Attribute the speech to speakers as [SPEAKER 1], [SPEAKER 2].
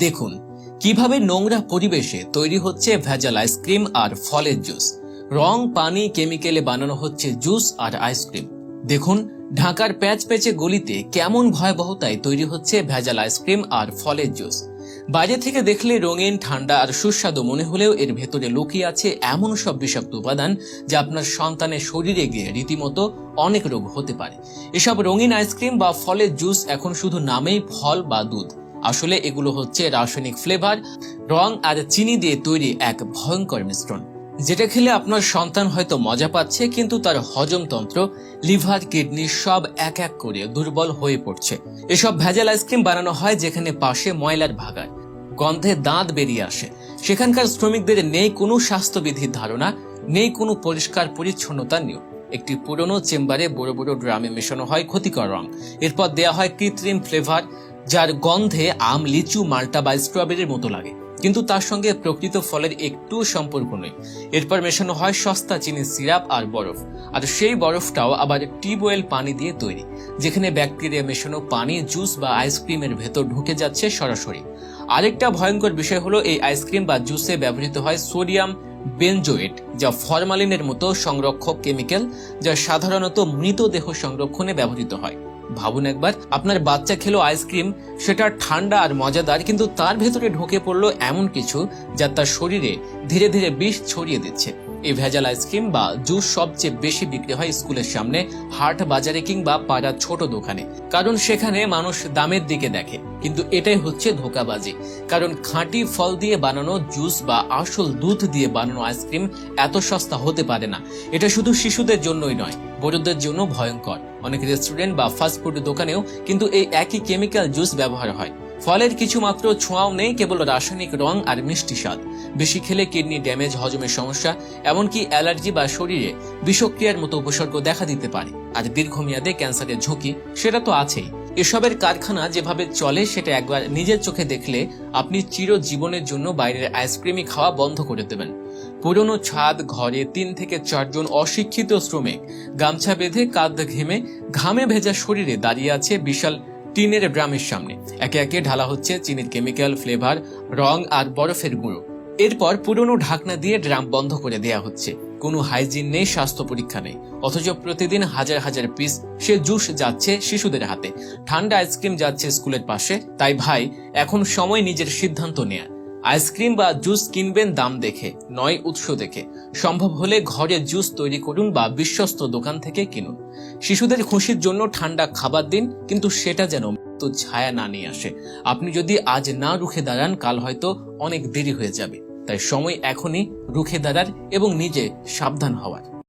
[SPEAKER 1] দেখুন, কীভাবে নোংরা পরিবেশে তৈরি হচ্ছে ভেজাল আইসক্রিম আর ফলের জুস। রং, পানি কেমিক্যালে বানানো হচ্ছে জুস আর আইসক্রিম দেখুন, ঢাকার প্যাচ প্যাচে গলিতে কেমন ভয়াবহতায় তৈরি হচ্ছে ভেজাল আইসক্রিম আর ফলের জুস। বাইরে থেকে দেখলে রঙিন, ঠান্ডা আর সুস্বাদু মনে হলেও এর ভেতরে লুকিয়ে আছে এমন সব বিষাক্ত উপাদান যা আপনার সন্তানের শরীরে গিয়ে রীতিমতো অনেক রোগ হতে পারে। এসব রঙিন আইসক্রিম বা ফলের জুস এখন শুধু নামেই ফল বা দুধ। আসলে এগুলো হচ্ছে রাসায়নিক ফ্লেভার রং আর চিনি দিয়ে তৈরি এক ভয়ঙ্কর মিশ্রণ। যেটা খেলে আপনার সন্তান হয়তো মজা পাচ্ছে, কিন্তু তার হজমতন্ত্র লিভার, কিডনি সব এক এক করে দুর্বল হয়ে পড়ছে। এসব ভেজাল আইসক্রিম বানানো হয় যেখানে পাশে ময়লার ভাগার গন্ধে দাঁত বেরিয়ে আসে। সেখানকার শ্রমিকদের নেই কোনো স্বাস্থ্যবিধির ধারণা, নেই কোনো পরিষ্কার পরিচ্ছন্নতা নিয়ম। একটি পুরনো চেম্বারে বড় বড় ড্রামে মেশানো হয় ক্ষতিকর রং। এরপর দেয়া হয় কৃত্রিম ফ্লেভার যার গন্ধে আম, লিচু, মাল্টা বা স্ট্রবেরির মতো লাগে। কিন্তু তার সঙ্গে প্রকৃত ফলের একটু সম্পর্ক নেই। এরপর মেশানো হয় সস্তা চিনির সিরাপ আর বরফ। আর সেই বরফটাও আবার টিউবওয়েল পানি দিয়ে তৈরি, যেখানে ব্যাকটেরিয়া মেশানো পানি, জুস বা আইসক্রিমের ভেতর ঢুকে যাচ্ছে সরাসরি। আরেকটা ভয়ঙ্কর বিষয় হলো, এই আইসক্রিম বা জুসে ব্যবহৃত হয় সোডিয়াম বেনজোয়েট, যা ফরমালিনের মতো সংরক্ষক কেমিক্যাল, যা সাধারণত মৃতদেহ সংরক্ষণে ব্যবহৃত হয়। ভাবুন একবার, আপনার বাচ্চা খেলো আইসক্রিম, সেটা ঠান্ডা আর মজাদার, কিন্তু তার ভেতরে ঢুকে পড়ল এমন কিছু যা তার শরীরে ধীরে ধীরে বিষ ছড়িয়ে দিচ্ছে। এই ভেজাল আইসক্রিম বা জুস সবচেয়ে বেশি বিক্রি হয় স্কুলের সামনে, হাট বাজারে কিংবা পাড়ার ছোট দোকানে। কারণ সেখানে মানুষ দামের দিকে দেখে, কিন্তু এটাই হচ্ছে ধোকাবাজি। কারণ খাঁটি ফল দিয়ে বানানো জুস বা আসল দুধ দিয়ে বানানো আইসক্রিম এত সস্তা হতে পারে না। এটা শুধু শিশুদের জন্যই নয় বড়দের জন্য ভয়ঙ্কর। অনেক রেস্টুরেন্ট বা ফাস্টফুড দোকানেও কিন্তু এই একই কেমিক্যাল জুস ব্যবহার হয়। ফলের কিছু মাত্র ছোঁয়াও নেই, কেবল রাসায়নিক রং আর মিষ্টি স্বাদ। বেশি খেলে কিডনি ড্যামেজ হজমের সমস্যা, এমনকি অ্যালার্জি বা শরীরে বিষক্রিয়ার মতো উপসর্গ দেখা দিতে পারে। আর দীর্ঘমেয়াদে ক্যান্সারের ঝুঁকি, সেটা তো আছেই। এসবের কারখানা যেভাবে চলে, সেটা একবার নিজের চোখে দেখলে আপনি চিরজীবনের জন্য বাইরের আইসক্রিমই খাওয়া বন্ধ করে দেবেন। পুরনো ছাদ ঘরে তিন থেকে চারজন অশিক্ষিত শ্রমিক। গামছা বেঁধে কাঁধ ঘেমে ঘামে ভেজা শরীরে দাঁড়িয়ে আছে বিশাল টিনের ড্রামের সামনে। একে একে ঢালা হচ্ছে চিনির কেমিক্যাল, ফ্লেভার, রং আর বরফের গুঁড়ো। এরপর পুরনো ঢাকনা দিয়ে ড্রাম বন্ধ করে দেয়া হচ্ছে। কোনো হাইজিন নেই, স্বাস্থ্য পরীক্ষা নেই। অথচ প্রতিদিন হাজার হাজার পিস সে জুস যাচ্ছে শিশুদের হাতে। ঠান্ডা আইসক্রিম যাচ্ছে স্কুলের পাশে। তাই ভাই, এখন সময় নিজের সিদ্ধান্ত নেয়ার আইসক্রিম বা জুস কিনবেন দাম দেখে, নয় উৎস দেখে। সম্ভব হলে ঘরে জুস তৈরি করুন বা বিশ্বস্ত দোকান থেকে কিনুন। শিশুদের খুশির জন্য ঠান্ডা খাবার দিন, কিন্তু সেটা যেন তো ছায়া না নিয়ে আসে। আপনি যদি আজ না রুখে দাঁড়ান, কাল হয়তো অনেক দেরি হয়ে যাবে। তাই সময় এখনই রুখে দাঁড়ার এবং নিজে সাবধান হওয়ার।